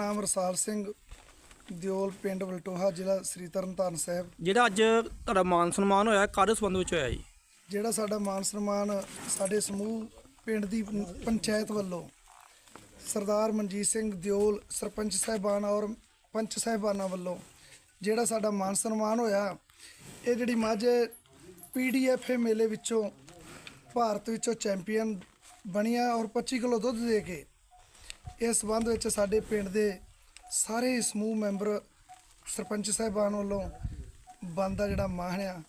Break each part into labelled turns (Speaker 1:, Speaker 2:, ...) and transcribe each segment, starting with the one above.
Speaker 1: ਨਾਮ ਰਸਾਲ ਸਿੰਘ ਦਿਓਲ ਪਿੰਡ ਵਲਟੋਹਾ ਜ਼ਿਲ੍ਹਾ ਸ੍ਰੀ ਤਰਨਤਾਰਨ ਸਾਹਿਬ।
Speaker 2: ਜਿਹੜਾ ਅੱਜ ਤੁਹਾਡਾ ਮਾਨ ਸਨਮਾਨ ਹੋਇਆ ਕਾਹਦੇ ਸੰਬੰਧ ਵਿੱਚ ਹੋਇਆ ਜੀ?
Speaker 1: ਜਿਹੜਾ ਸਾਡਾ ਮਾਨ ਸਨਮਾਨ ਸਾਡੇ ਸਮੂਹ ਪਿੰਡ ਦੀ ਪੰਚਾਇਤ ਵੱਲੋਂ ਸਰਦਾਰ ਮਨਜੀਤ ਸਿੰਘ ਦਿਓਲ ਸਰਪੰਚ ਸਾਹਿਬਾਨ ਔਰ ਪੰਚ ਸਾਹਿਬਾਨਾਂ ਵੱਲੋਂ ਜਿਹੜਾ ਸਾਡਾ ਮਾਨ ਸਨਮਾਨ ਹੋਇਆ ਇਹ ਜਿਹੜੀ ਮੱਝ ਪੀਡੀਐਫ ਮੇਲੇ ਵਿੱਚੋਂ ਭਾਰਤ ਵਿੱਚੋਂ ਚੈਂਪੀਅਨ ਬਣੀਆਂ ਔਰ 25 ਕਿਲੋ ਦੁੱਧ ਦੇ ਕੇ ਇਸ ਸੰਬੰਧ ਵਿੱਚ ਸਾਡੇ ਪਿੰਡ ਦੇ ਸਾਰੇ ਸਮੂਹ ਮੈਂਬਰ ਸਰਪੰਚ ਸਾਹਿਬਾਨ ਵੱਲੋਂ ਬੰਦਾ ਜਿਹੜਾ ਮਾਣ ਆ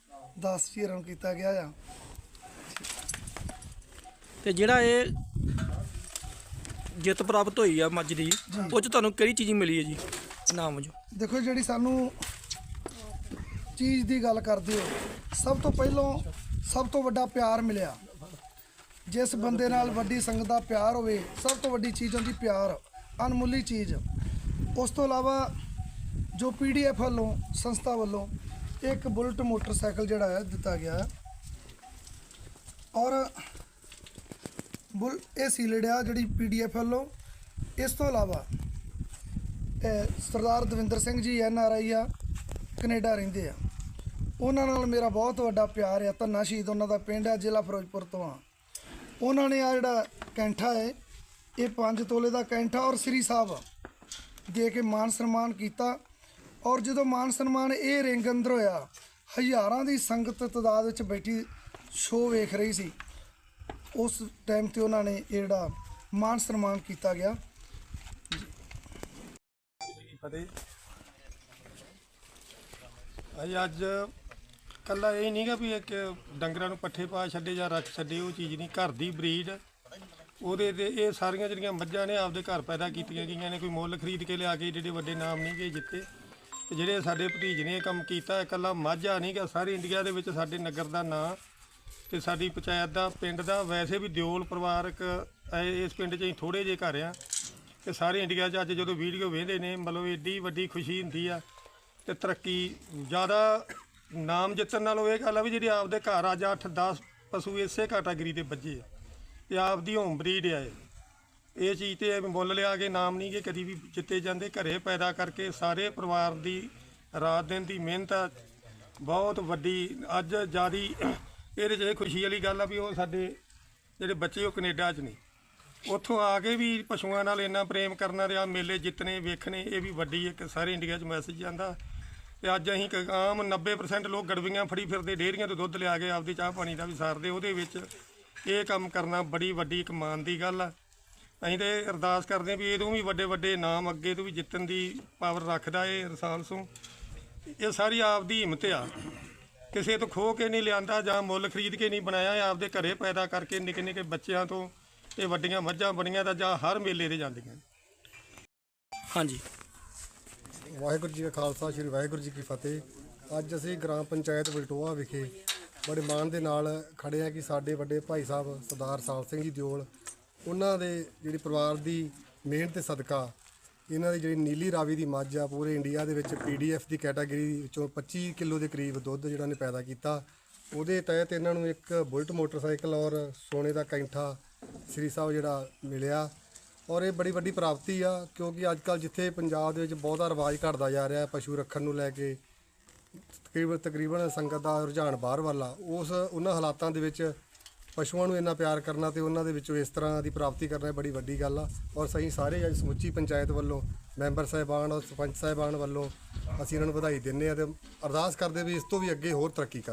Speaker 1: 10 ਹੀਰਨ ਕੀਤਾ ਗਿਆ ਆ।
Speaker 2: ਤੇ ਜਿਹੜਾ ਇਹ ਜਿੱਤ ਪ੍ਰਾਪਤ ਹੋਈ ਆ ਮੱਝ ਦੀ ਉਹ ਚ ਤੁਹਾਨੂੰ ਕਿਹੜੀ ਚੀਜ਼ ਮਿਲੀ ਹੈ ਜੀ? ਇਨਾਮ ਵਜੋਂ।
Speaker 1: ਦੇਖੋ ਜਿਹੜੀ ਸਾਨੂੰ ਚੀਜ਼ ਦੀ ਗੱਲ ਕਰਦੇ ਹੋ ਸਭ ਤੋਂ ਪਹਿਲਾਂ ਸਭ ਤੋਂ ਵੱਡਾ ਪਿਆਰ ਮਿਲਿਆ। ਜਿਸ ਬੰਦੇ ਨਾਲ ਵੱਡੀ ਸੰਗਤ ਦਾ ਪਿਆਰ ਹੋਵੇ, ਸਭ ਤੋਂ ਵੱਡੀ ਚੀਜ਼ ਹੁੰਦੀ ਪਿਆਰ, ਅਨਮੁੱਲੀ ਚੀਜ਼। ਉਸ ਤੋਂ ਇਲਾਵਾ ਜੋ ਪੀਡੀਐਫ ਵੱਲੋਂ, ਸੰਸਥਾ ਵੱਲੋਂ ਇੱਕ ਬੁਲਟ ਮੋਟਰਸਾਈਕਲ ਜਿਹੜਾ ਹੈ, ਦਿੱਤਾ ਗਿਆ ਹੈ। ਔਰ ਬੁਲ, ਇਹ ਸੀਲੜਿਆ ਜਿਹੜੀ ਪੀਡੀਐਫ ਵੱਲੋਂ। ਇਸ ਤੋਂ ਇਲਾਵਾ ਸਰਦਾਰ Davinder Singh ji N R I ਆ, ਕੈਨੇਡਾ ਰਹਿੰਦੇ ਆ। ਉਹਨਾਂ ਨਾਲ ਮੇਰਾ ਬਹੁਤ ਵੱਡਾ ਪਿਆਰ ਆ, ਧੰਨਾ ਸ਼ਹੀਦ ਉਹਨਾਂ ਦਾ ਪਿੰਡ ਆ, ਜ਼ਿਲ੍ਹਾ ਫਿਰੋਜ਼ਪੁਰ ਤੋਂ ਆ। ਉਹਨਾਂ ਨੇ ਆ ਜਿਹੜਾ ਕੈਂਠਾ ਹੈ, ਇਹ 5 ਤੋਲੇ ਦਾ ਕੈਂਠਾ ਔਰ ਸ੍ਰੀ ਸਾਹਿਬ ਦੇ ਕੇ ਮਾਨ ਸਨਮਾਨ ਕੀਤਾ। ਔਰ ਜਦੋਂ ਮਾਨ ਸਨਮਾਨ ਇਹ ਰਿੰਗ ਅੰਦਰ ਹੋਇਆ, ਹਜ਼ਾਰਾਂ ਦੀ ਸੰਗਤ ਤਦਾਦ ਵਿੱਚ ਬੈਠੀ ਸ਼ੋਅ ਵੇਖ ਰਹੀ ਸੀ। ਉਸ ਟਾਈਮ ਤੇ ਉਹਨਾਂ ਨੇ ਇਹ ਜਿਹੜਾ ਮਾਨ ਸਨਮਾਨ ਕੀਤਾ ਗਿਆ।
Speaker 3: ਫਤਿਹ। ਅੱਜ ਕੱਲਾ ਇਹ ਨਹੀਂਗਾ ਵੀ ਇੱਕ ਡੰਗਰਾਂ ਨੂੰ ਪੱਠੇ ਪਾ ਛੱਡੇ ਜਾਂ ਰੱਖ ਛੱਡੇ, ਉਹ ਚੀਜ਼ ਨਹੀਂ। ਘਰ ਦੀ ਬਰੀਡ, ਉਹਦੇ ਤੇ ਇਹ ਸਾਰੀਆਂ ਜਿਹੜੀਆਂ ਮੱਝਾਂ ਨੇ ਆਪਦੇ ਘਰ ਪੈਦਾ ਕੀਤੀਆਂ ਗਈਆਂ ਨੇ, ਕੋਈ ਮੁੱਲ ਖਰੀਦ ਕੇ ਲਿਆ ਕੇ ਜਿਹੜੇ ਵੱਡੇ ਨਾਮ ਨਹੀਂ ਗਏ ਜਿੱਤੇ। ਤੇ ਜਿਹੜੇ ਸਾਡੇ ਭਤੀਜ ਨੇ ਇਹ ਕੰਮ ਕੀਤਾ ਇਕੱਲਾ ਮਾਝਾ ਨਹੀਂਗਾ ਸਾਰੇ ਇੰਡੀਆ ਦੇ ਵਿੱਚ ਸਾਡੇ ਨਗਰ ਦਾ ਨਾਂ ਤੇ ਸਾਡੀ ਪੰਚਾਇਤ ਦਾ, ਪਿੰਡ ਦਾ। ਵੈਸੇ ਵੀ ਦਿਓਲ ਪਰਿਵਾਰਕ ਇਸ ਪਿੰਡ 'ਚ ਅਸੀਂ ਥੋੜੇ ਜਿਹੇ ਘਰ ਆ। ਤੇ ਸਾਰੇ ਇੰਡੀਆ 'ਚ ਅੱਜ ਜਦੋਂ ਵੀਡੀਓ ਵੇਖਦੇ ਨੇ, ਮਤਲਬ ਏਡੀ ਵੱਡੀ ਖੁਸ਼ੀ ਹੁੰਦੀ ਆ ਤੇ ਤਰੱਕੀ ਜ਼ਿਆਦਾ ਨਾਮ ਜਿੱਤਣ ਨਾਲੋਂ ਇਹ ਗੱਲ ਆ ਵੀ ਜਿਹੜੇ ਆਪਦੇ ਘਰ ਅੱਜ 8 10 ਪਸ਼ੂ ਇਸੇ ਕੈਟਾਗਰੀ ਦੇ ਬੱਜੇ ਆ ਤੇ ਆਪਦੀ ਹੋਮ ਬਰੀਡ ਆ ਇਹ। ਇਹ ਚੀਜ਼ ਤੇ ਐਵੇਂ ਮੁੱਲ ਲਿਆ ਕੇ ਨਾਮ ਨਹੀਂ ਕਿ ਕਦੀ ਵੀ ਜਿੱਤੇ ਜਾਂਦੇ, ਘਰੇ ਪੈਦਾ ਕਰਕੇ ਸਾਰੇ ਪਰਿਵਾਰ ਦੀ ਰਾਤ ਦਿਨ ਦੀ ਮਿਹਨਤ ਆ। ਬਹੁਤ ਵੱਡੀ, ਅੱਜ ਜਿਆਦੀ ਇਹਦੇ 'ਚ ਇਹ ਖੁਸ਼ੀ ਵਾਲੀ ਗੱਲ ਆ ਵੀ ਉਹ ਸਾਡੇ ਜਿਹੜੇ ਬੱਚੇ ਉਹ ਕੈਨੇਡਾ 'ਚ ਨੇ। ਉੱਥੋਂ ਆ ਕੇ ਵੀ ਪਸ਼ੂਆਂ ਨਾਲ ਇੰਨਾ ਪ੍ਰੇਮ ਕਰਨਾ ਰਿਹਾ ਮੇਲੇ ਜਿੱਤਨੇ ਵੇਖਣੇ, ਇਹ ਵੀ ਵੱਡੀ ਇੱਕ ਸਾਰੇ ਇੰਡੀਆ 'ਚ ਮੈਸੇਜ ਜਾਂਦਾ। ਤੇ ਅੱਜ ਅਸੀਂ ਕ- ਆਮ 90% ਲੋਕ ਗੜਵੀਆਂ ਫੜੀ ਫਿਰਦੇ ਡੇਅਰੀਆਂ ਤੋਂ ਦੁੱਧ ਲਿਆ ਕੇ ਆਪਦੀ ਚਾਹ ਪਾਣੀ ਦਾ ਵੀ ਸਾਰਦੇ। ਉਹਦੇ ਵਿੱਚ ਇਹ ਕੰਮ ਕਰਨਾ ਬੜੀ ਵੱਡੀ ਇੱਕ ਮਾਣ ਦੀ ਗੱਲ ਆ। ਅਸੀਂ ਤੇ ਅਰਦਾਸ ਕਰਦੇ ਹਾਂ ਵੀ ਇਹਦੋਂ ਵੀ ਵੱਡੇ ਵੱਡੇ ਨਾਮ ਅੱਗੇ ਤੋਂ ਵੀ ਜਿੱਤਣ ਦੀ ਪਾਵਰ ਰੱਖਦਾ ਇਹ ਰਸਾਲ ਸੋਂ। ਇਹ ਸਾਰੀ ਆਪਦੀ ਹਿੰਮਤ ਆ। ਕਿਸੇ ਤੋਂ ਖੋ ਕੇ ਨਹੀਂ ਲਿਆਂਦਾ ਜਾਂ ਮੁੱਲ ਖਰੀਦ ਕੇ ਨਹੀਂ ਬਣਾਇਆ, ਇਹ ਆਪਦੇ ਘਰੇ ਪੈਦਾ ਕਰਕੇ ਨਿੱਕੇ ਨਿੱਕੇ ਬੱਚਿਆਂ ਤੋਂ ਇਹ ਵੱਡੀਆਂ ਮੱਝਾਂ ਬਣੀਆਂ ਤਾਂ ਜਾਂ ਹਰ ਮੇਲੇ ਤੇ ਜਾਂਦੀਆਂ।
Speaker 2: ਹਾਂਜੀ।
Speaker 4: ਵਾਹਿਗੁਰੂ ਜੀ ਕਾ ਖਾਲਸਾ, ਸ੍ਰੀ ਵਾਹਿਗੁਰੂ ਜੀ ਕੀ ਫਤਿਹ। ਅੱਜ ਅਸੀਂ ਗ੍ਰਾਮ ਪੰਚਾਇਤ ਵਲਟੋਆ ਵਿਖੇ ਬੜੇ ਮਾਣ ਦੇ ਨਾਲ ਖੜੇ ਆ ਕਿ ਸਾਡੇ ਵੱਡੇ ਭਾਈ ਸਾਹਿਬ ਸਰਦਾਰ ਸਾਲ ਸਿੰਘ ਜੀ ਦਿਓਲ, ਉਹਨਾਂ ਦੇ ਜਿਹੜੀ ਪਰਿਵਾਰ ਦੀ ਮਿਹਨਤ ਤੇ ਸਦਕਾ, ਇਹਨਾਂ ਦੀ ਜਿਹੜੀ ਨੀਲੀ ਰਾਵੀ ਦੀ ਮੱਝ ਆ, ਪੂਰੇ ਇੰਡੀਆ ਦੇ ਵਿੱਚ ਪੀਡੀਐਫ ਦੀ ਕੈਟਾਗਰੀ ਵਿੱਚੋਂ 25 ਕਿਲੋ ਦੇ ਕਰੀਬ ਦੁੱਧ ਜਿਹੜਾ ਨੇ ਪੈਦਾ ਕੀਤਾ। ਉਹਦੇ ਤਹਿਤ ਇਹਨਾਂ ਨੂੰ ਇੱਕ ਬੁਲਟ ਮੋਟਰਸਾਈਕਲ ਔਰ ਸੋਨੇ ਦਾ ਕੈਂਠਾ ਸ੍ਰੀ ਸਾਹਿਬ ਜਿਹੜਾ ਮਿਲਿਆ। ਔਰ ਇਹ ਬੜੀ ਵੱਡੀ ਪ੍ਰਾਪਤੀ ਆ, ਕਿਉਂਕਿ ਅੱਜ ਕੱਲ ਜਿੱਥੇ ਪੰਜਾਬ ਦੇ ਵਿੱਚ ਬਹੁਤਾ ਰਿਵਾਜ ਘਟਦਾ ਜਾ ਰਿਹਾ ਹੈ ਪਸ਼ੂ ਰੱਖਣ ਨੂੰ ਲੈ ਕੇ ਤਕਰੀਬਨ ਤਕਰੀਬਨ ਸੰਗਤ ਦਾ ਰੁਝਾਨ ਬਾਹਰ ਵੱਲ ਉਸ ਉਹਨਾਂ ਹਾਲਾਤਾਂ ਦੇ ਵਿੱਚ ਪਸ਼ੂਆਂ ਨੂੰ ਇੰਨਾ ਪਿਆਰ ਕਰਨਾ ਤੇ ਉਹਨਾਂ ਦੇ ਵਿੱਚੋਂ ਇਸ ਤਰ੍ਹਾਂ ਦੀ ਪ੍ਰਾਪਤੀ ਕਰਨਾ ਬੜੀ ਵੱਡੀ ਗੱਲ ਆ। ਔਰ ਸਹੀ ਸਾਰੇ ਅੱਜ ਸਮੁੱਚੀ ਪੰਚਾਇਤ ਵੱਲੋਂ, ਮੈਂਬਰ ਸਾਹਿਬਾਨ ਔਰ ਸਰਪੰਚ ਸਾਹਿਬਾਨ ਵੱਲੋਂ ਅਸੀਂ ਇਹਨਾਂ ਨੂੰ ਵਧਾਈ ਦਿੰਦੇ ਆ ਤੇ ਅਰਦਾਸ ਕਰਦੇ ਵੀ ਇਸ ਤੋਂ ਵੀ ਅੱਗੇ ਹੋਰ ਤਰੱਕੀ ਕਰ